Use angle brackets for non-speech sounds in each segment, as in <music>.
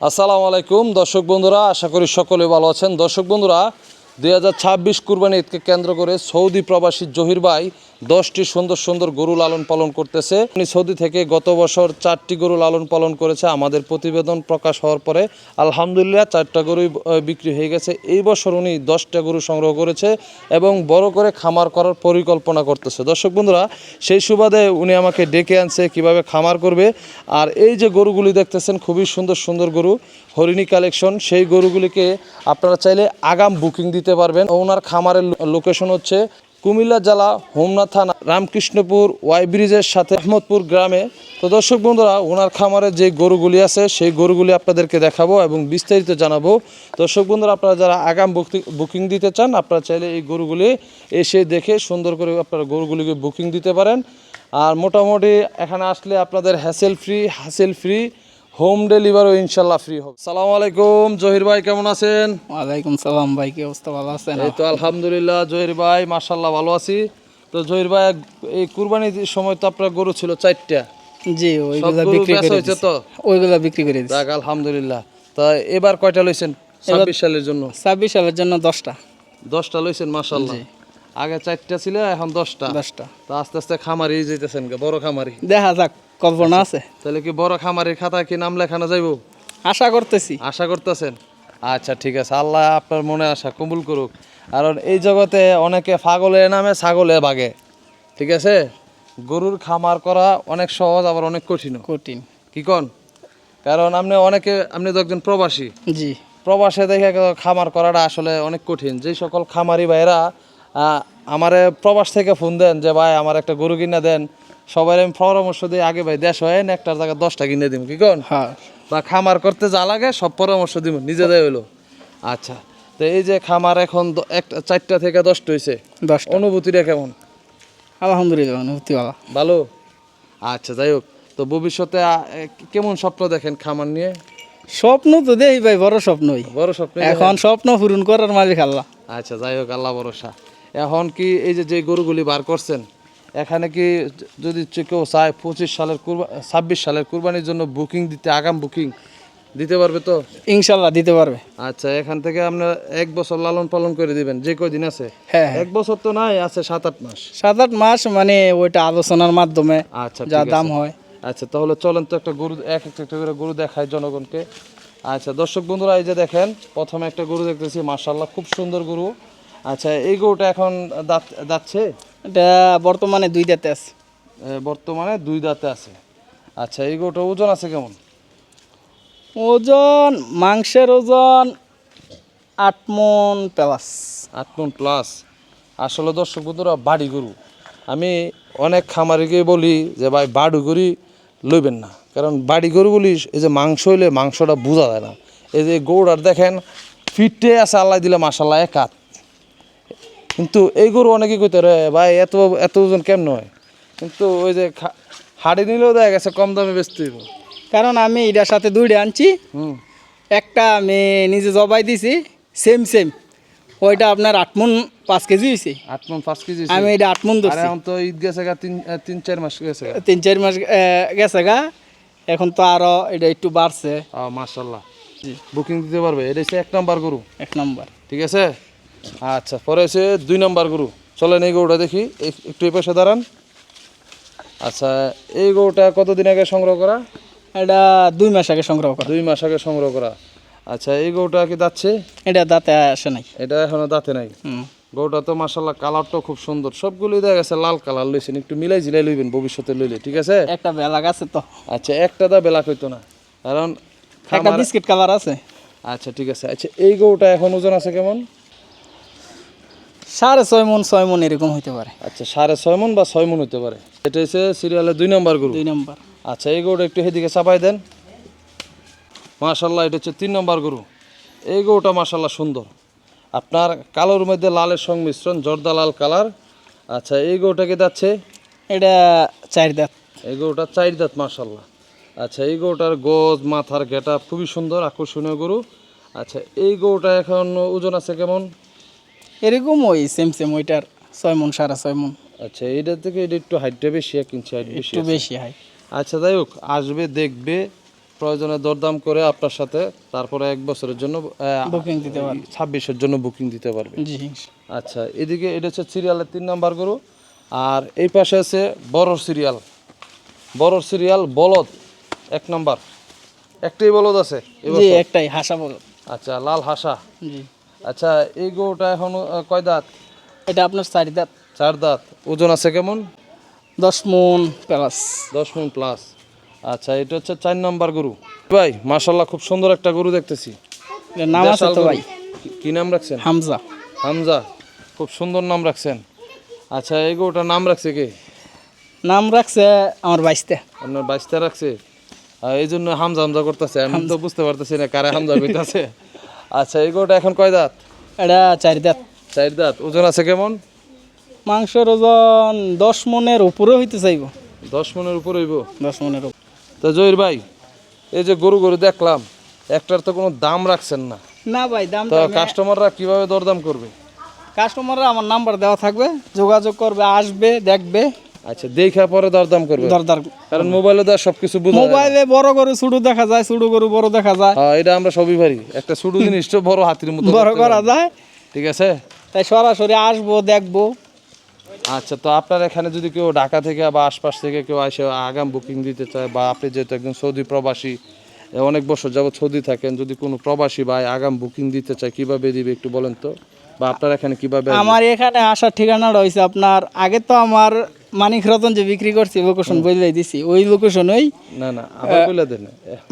আসসালামু আলাইকুম। দর্শক বন্ধুরা আশা করি সকলে ভালো আছেন। দর্শক বন্ধুরা দুই হাজার ছাব্বিশ কুরবানি ঈদকে কেন্দ্র করে সৌদি প্রবাসী জহির ভাই দশটি সুন্দর সুন্দর গরু লালন পালন করতেছে। উনি সৌদি থেকে গত বছর চারটি গরু লালন পালন করেছে। আমাদের প্রতিবেদন প্রকাশ হওয়ার পরে আলহামদুলিল্লাহ চারটা গরুই বিক্রি হয়ে গেছে। এই বছর উনি দশটা গরু সংগ্রহ করেছে এবং বড় করে খামার করার পরিকল্পনা করতেছে। দর্শক বন্ধুরা, সেই সুবাদে উনি আমাকে ডেকে আনছে কীভাবে খামার করবে। আর এই যে গরুগুলি দেখতেছেন, খুবই সুন্দর সুন্দর গরু, হরিণী কালেকশন। সেই গরুগুলিকে আপনারা চাইলে আগাম বুকিং দিতে পারবেন। ওনার খামারের লোকেশন হচ্ছে কুমিল্লা জেলা হোমনা থানা, রামকৃষ্ণপুর ওয়াই ব্রিজের সাথে আহমদপুর গ্রামে। তো দর্শক বন্ধুরা, ওনার খামারে যে গরুগুলি আছে, সেই গরুগুলি আপনাদেরকে দেখাবো এবং বিস্তারিত জানাব। দর্শক বন্ধুরা, আপনারা যারা আগাম বুকিং দিতে চান, আপনারা চাইলে এই গরুগুলি এসে দেখে সুন্দর করে আপনারা গরুগুলিকে বুকিং দিতে পারেন। আর মোটামুটি এখানে আসলে আপনাদের hassle free hassle free home ডেলিভারিও ইনশাল্লাহ ফ্রি হবে। সালাম আলাইকুম জহির ভাই কেমন আছেন? ওয়ালাইকুম সালাম ভাই কি অবস্থা ভালো আছেন? এই তো আলহামদুলিল্লাহ জহির ভাই মার্শাল্লাহ ভালো আছি। তো জহির ভাই এই কুরবানির সময় তো আপনার গরু ছিল চারটা। জি ওইগুলা বিক্রি করে দিছি। তো? ওইগুলা বিক্রি করে দিচ্ছি যাক আলহামদুলিল্লাহ। তা এবার কয়টা লইছেন? ছাব্বিশ সালের জন্য। ছাব্বিশ সালের জন্য দশটা। দশটা লইছেন মার্শাল্লাহ আগে চারটা ছিল এখন দশটা। দশটা। তো আস্তে আস্তে খামারি যেতেছেন বড় খামারি। দেখা যাক। কল্পনা আছে? তাহলে কি বড় খামারির খাতায় কি নাম লেখানো যাইব? আশা করতেছি। আশা করতেছেন? আচ্ছা ঠিক আছে। আল্লাহ আপনার মনে আশা কবুল করুক। কারণ এই জগতে অনেকে পাগলের নামে ছাগলে বাগে ঠিক আছে? গরুর খামার করা অনেক সহজ আবার অনেক কঠিন। কঠিন। কি কন? কারণ আপনি অনেকে আপনি তো একজন প্রবাসী। জি। প্রবাসে দেখে খামার করাটা আসলে অনেক কঠিন। যে সকল খামারি ভাইরা আমারে প্রবাস থেকে ফোন দেন যে ভাই আমার একটা গরু কিনা দেন। সবাই আমি পরামর্শ দিই আগে ভাই দেশ হয় না একটার জায়গায় দশটা কিনে দিব কি কন? হ্যাঁ। বা খামার করতে যা লাগে সব পরামর্শ দিব নিজেদের হইল। আচ্ছা তো এই যে খামার এখন একটা চারটা থেকে দশটা হয়েছে দশটা। অনুভূতিটা কেমন? আলহামদুলিল্লাহ অনুভূতি ভালো। ভালো? আচ্ছা যাই হোক তো ভবিষ্যতে কেমন স্বপ্ন দেখেন খামার নিয়ে? স্বপ্ন তো দেই ভাই বড় স্বপ্নই। বড় স্বপ্ন এখন স্বপ্ন পূরণ করার মালিক আল্লাহ। আচ্ছা যাই হোক আল্লাহ ভরসা। এখন কি এই যে যে গরুগুলি বার করছেন এখানে কি যদি কেউ চায় পঁচিশ সালের কুরবা ছাব্বিশ সালের কুরবানির জন্য বুকিং দিতে আগাম বুকিং দিতে পারবে তো? ইনশাল্লাহ দিতে পারবে। আচ্ছা এখান থেকে আপনার এক বছর লালন পালন করে দিবেন যে কয়দিন আছে? হ্যাঁ হ্যাঁ। এক বছর তো নাই আছে সাত আট মাস। সাত আট মাস মানে ওইটা আলোচনার মাধ্যমে আচ্ছা যা দাম হয়। আচ্ছা তাহলে চলেন তো একটা গরু এক একটা একটা করে গরু দেখায় জনগণকে। আচ্ছা দর্শক বন্ধুরা এই যে দেখেন প্রথমে একটা গরু দেখতেছি মার্শাল্লাহ খুব সুন্দর গরু। আচ্ছা এই গরুটা এখন দাঁত যাচ্ছে এটা বর্তমানে দুই দাঁতে আছে। বর্তমানে দুই দাঁতে আছে। আচ্ছা এই গরুটা ওজন আছে কেমন? ওজন মাংসের ওজন আট মন প্লাস। আট মন প্লাস। আসলে দর্শক বন্ধুরা বাড়ি গরু। আমি অনেক খামারিকে বলি যে ভাই বাড়ি গরু লইবেন না। কারণ বাড়ি গরুগুলি এই যে মাংস হইলে মাংসটা বোঝা যায় না। এই যে গরুটার দেখেন ফিটে আছে আল্লাহ দিলে মাসাল্লাহ এক হাত। কিন্তু এই গরু অনেকে কইতে রে ভাই এত এত ওজন কেমন হয়? কিন্তু ওই যে হাড়ি নিলেও দেখা গেছে কম দামে বেচতে হইব। কারণ আমি এটার সাথে দুইটা আনছি। হুম। একটা আমি নিজে জবাই দিছি সেম সেম ওইটা আপনার আট মন পাঁচ কেজি হয়েছে আট মন পাঁচ কেজি আমি এটা আট মন ধরছি। এখন তো ঈদ গেছে গা তিন তিন চার মাস গেছে তিন চার মাস গেছে গা। এখন তো আরও এটা একটু বাড়ছে। মার্শাল্লাহ বুকিং দিতে পারবে। এটা হচ্ছে এক নাম্বার গরু। এক নম্বর। ঠিক আছে? আচ্ছা পরে হচ্ছে দুই নম্বর গরু। চলেন এই গরুটা দেখি একটু এই পাশে দাঁড়ান। আচ্ছা এই গরুটা কতদিন আগে সংগ্রহ করা? এটা দুই মাস আগে সংগ্রহ করা। দুই মাস আগে সংগ্রহ করা। আচ্ছা এই গরুটা কি যাচ্ছে এটা দাঁতে আসে নাই। এটা এখনও দাঁতে নাই? গরুটা তো মাসাল্লাহ কালারটাও খুব সুন্দর। সবগুলোই দেখা গেছে লাল কালার লইছেন। একটু মিলাই জিলাই লইবেন ভবিষ্যতে লইলে ঠিক আছে? একটা বেলা আছে তো। আচ্ছা একটা দা বেলা হইতো না। কারণ একটা বিস্কিট কালার আছে। আচ্ছা ঠিক আছে। আচ্ছা এই গরুটা এখন ওজন আছে কেমন? সাড়ে ছয় মন ছয় মন এরকম হইতে পারে। আচ্ছা সাড়ে ছয় মন বা ছয় মন হতে পারে। এটা হচ্ছে সিরিয়ালের দুই নম্বর গরু। দুই নম্বর। আচ্ছা এই গরুটা একটু সেদিকে চাপাই দেন। মাশাল্লাহ এটা হচ্ছে তিন নম্বর গরু। এই গরুটা মাশাল্লাহ সুন্দর। আপনার কালোর মধ্যে লালের সংমিশ্রণ জর্দা লাল কালার। আচ্ছা এই গরুটাকে যাচ্ছে এটা চার দাঁত। এই গরুটা চার দাঁত মাশাল্লাহ আচ্ছা এই গরুটার গোজ মাথার গেটা খুবই সুন্দর আকর্ষণীয় গরু। আচ্ছা এই গরুটা এখন ওজন আছে কেমন? এরকম ওই সেম সেম ওইটার ছয় মন সাড়ে ছয় মন। আচ্ছা এইটা থেকে এটা একটু হাইটটা বেশি এক ইঞ্চি হাইট বেশি একটু বেশি হয় আচ্ছা যাই হোক আসবে দেখবে প্রয়োজনে দরদাম করে আপনার সাথে তারপরে এক বছরের জন্য বুকিং দিতে পারেন ছাব্বিশের জন্য বুকিং দিতে পারবে। জি আচ্ছা এদিকে এটা হচ্ছে সিরিয়ালের তিন নাম্বার গরু। আর এই পাশে আছে বড় সিরিয়াল বড় সিরিয়াল বলদ এক নাম্বার। একটাই বলদ আছে জি একটাই হাসা বলদ। আচ্ছা লাল হাসা। জি। আচ্ছা এই গরুটা এখন কয় দাঁত? এটা আপনার চারি দাঁত। চার দাঁত। ওজন আছে কেমন? দশ মন প্লাস দশ মন প্লাস আচ্ছা এটা হচ্ছে চার নম্বর গরু। ভাই মাশাল্লাহ খুব সুন্দর একটা গরু দেখতেছি। নাম আছে তো ভাই। কি- নাম রাখছেন? হামজা। হামজা খুব সুন্দর নাম রাখছেন। আচ্ছা এই গরুটার নাম রাখছে কে? নাম রাখছে আমার বাইশতে। আপনার বাইশটা রাখছে? এই জন্য হামজা হামজা করতেছে। আমি তো বুঝতে পারতেছি না কারে হামজা কইতাছে। <laughs> আচ্ছা এই গরুটা এখন কয় দাঁত? এটা চারি দাঁত। চার দাঁত। ওজন আছে কেমন? মাংসের ওজন দশ মনের উপরে হইতে চাইব। দশ মনের উপরে হইব? দশ মনের উপর তো জহির ভাই এই যে গরু গরু দেখলাম একটার তো কোনো দাম রাখছেন না। না ভাই দাম তো কাস্টমাররা কীভাবে দরদাম করবে? কাস্টমাররা আমার নাম্বার দেওয়া থাকবে যোগাযোগ করবে আসবে দেখবে। আচ্ছা দেখা পরে দরদাম করবে দরদার কারণ মোবাইলে তো সবকিছু বুঝা মোবাইলে বড় গরু ছোটো দেখা যায় ছোটো গরু বড় দেখা যায়। হ্যাঁ এটা আমরা সবই পারি। একটা ছোট জিনিস তো বড় হাতির মতো বড় করা যায়। ঠিক আছে? তাই সরাসরি আসব দেখব। আচ্ছা তো আপনার এখানে যদি কেউ ঢাকা থেকে বা আশপাশ থেকে কেউ আসে আগাম বুকিং দিতে চায় বা আপনি যেহেতু একজন সৌদি প্রবাসী অনেক বছর যাবত সৌদি থাকেন যদি কোনো প্রবাসী ভাই আগাম বুকিং দিতে চায় কীভাবে দিবে একটু বলেন তো? বা আপনার এখানে কীভাবে আমার এখানে আসার ঠিকানা রয়েছে আপনার আগে তো আমার মানিক রতন যে বিক্রি করছি লোকেশন বলে দিছি ওই লোকেশনই না না আবার দেন।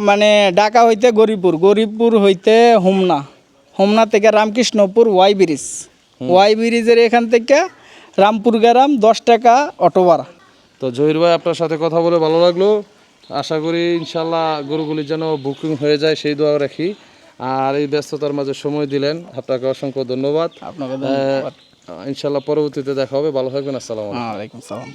মানে ঢাকা হইতে গরিবপুর গরিবপুর হইতে হোমনা হোমনা থেকে রামকৃষ্ণপুর ওয়াই ব্রিজ ওয়াই ব্রিজের এখান থেকে রামপুর গ্রাম দশ টাকা অটো ভাড়া। তো জহির ভাই আপনার সাথে কথা বলে ভালো লাগল। আশা করি ইনশাল্লাহ গরুগুলি যেন বুকিং হয়ে যায় সেই দোয়া রাখি। আর এই ব্যস্ততার মাঝে সময় দিলেন আপনাকে অসংখ্য ধন্যবাদ। আপনাকে ইনশাল্লাহ পরবর্তীতে দেখা হবে। ভালো থাকবেন আসসালাম ওয়ালাইকুম সালাম